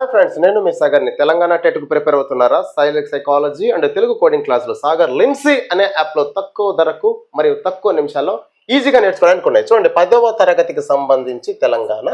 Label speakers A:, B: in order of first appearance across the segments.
A: Friends నేను మీ సాగర్ని. తెలంగాణ టెట్కు prepare అవుతున్నారా? సైలెక్ సైకాలజీ అండ్ తెలుగు కోడింగ్ క్లాసులో సాగర్ లిన్సీ అనే యాప్లో తక్కువ ధరకు మరియు తక్కువ నిమిషాల్లో ఈజీగా నేర్చుకోవడానికి ఉన్నాయి చూడండి పదవ తరగతికి సంబంధించి తెలంగాణ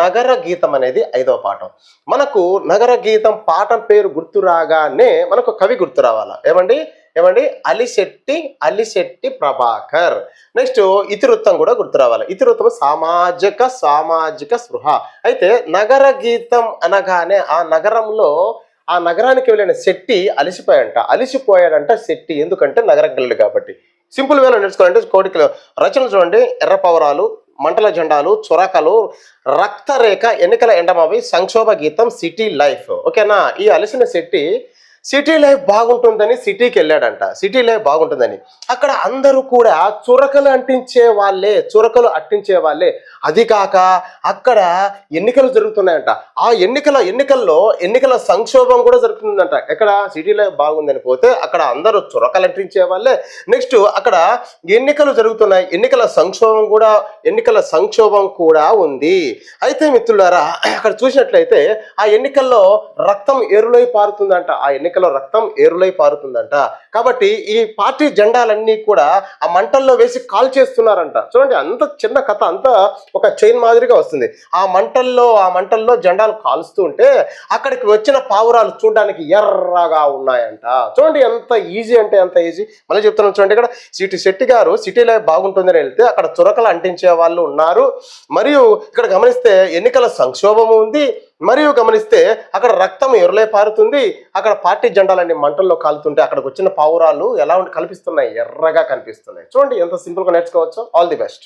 A: నగర గీతం అనేది ఐదవ పాఠం. మనకు నగర గీతం పాఠం పేరు గుర్తు రాగానే మనకు కవి గుర్తు రావాలా? ఏమండి? ఏమండి? అలిశెట్టి అలిశెట్టి ప్రభాకర్. నెక్స్ట్ ఇతివృత్తం కూడా గుర్తు రావాలి. ఇతివృత్తం సామాజిక సామాజిక స్పృహ. అయితే నగర గీతం అనగానే ఆ నగరంలో ఆ నగరానికి వెళ్ళిన శెట్టి అలిసిపోయాడంట. అలిసిపోయాడంట శెట్టి. ఎందుకంటే నగరం కాబట్టి. సింపుల్ వేలో నేర్చుకోవాలంటే కోడికలు రచనలు చూడండి. ఎర్రపవరాలు మంటల జెండాలు చురకలు రక్తరేఖ ఎన్నికల ఎండమావి సంక్షోభ గీతం సిటీ లైఫ్. ఓకేనా? ఈ అలసిన శెట్టి సిటీ లైఫ్ బాగుంటుందని సిటీకి వెళ్ళాడంట. సిటీ లైఫ్ బాగుంటుందని. అక్కడ అందరూ కూడా చురకలు అంటించే వాళ్ళే చురకలు అట్టించే వాళ్ళే. అది కాక అక్కడ ఎన్నికలు జరుగుతున్నాయంట. ఆ ఎన్నికల ఎన్నికల్లో ఎన్నికల సంక్షోభం కూడా జరుగుతుందంట. ఎక్కడ? సిటీ లైఫ్ బాగుందని పోతే అక్కడ అందరూ చురకలు అంటించే వాళ్ళే. నెక్స్ట్ అక్కడ ఎన్నికలు జరుగుతున్నాయి. ఎన్నికల సంక్షోభం కూడా ఎన్నికల సంక్షోభం కూడా ఉంది. అయితే మిత్రులారా అక్కడ చూసినట్లయితే ఆ ఎన్నికల్లో రక్తం ఎరులై పారుతుందంట. ఆ ఎన్నికల్లో రక్తం ఏరులై పారుతుందంట. కాబట్టి ఈ పార్టీ జెండాలన్నీ కూడా ఆ మంటల్లో వేసి కాల్ చేస్తున్నారంట. చూడండి అంత చిన్న కథ అంతా ఒక చైన్ మాదిరిగా వస్తుంది. ఆ మంటల్లో ఆ మంటల్లో జెండాలు కాలుస్తూ ఉంటే అక్కడికి వచ్చిన పావురాలు చూడడానికి ఎర్రగా ఉన్నాయంట. చూడండి ఎంత ఈజీ అంటే ఎంత ఈజీ. మళ్ళీ చెప్తున్నాను చూడండి ఇక్కడ. సిటీ శెట్టి గారు సిటీ లైఫ్ బాగుంటుందని వెళ్తే అక్కడ చురకలు అంటించే వాళ్ళు ఉన్నారు. మరియు ఇక్కడ గమనిస్తే ఎన్నికల సంక్షోభం ఉంది. మరియు గమనిస్తే అక్కడ రక్తం ఎర్రలే పారుతుంది. అక్కడ పార్టీ జెండాలన్నీ మంటల్లో కాలుతుంటే అక్కడికి వచ్చిన పావురాలు ఎలా ఉండి కనిపిస్తున్నాయి? ఎర్రగా కనిపిస్తున్నాయి. చూడండి ఎంత సింపుల్గా నేర్చుకోవచ్చు. All the best.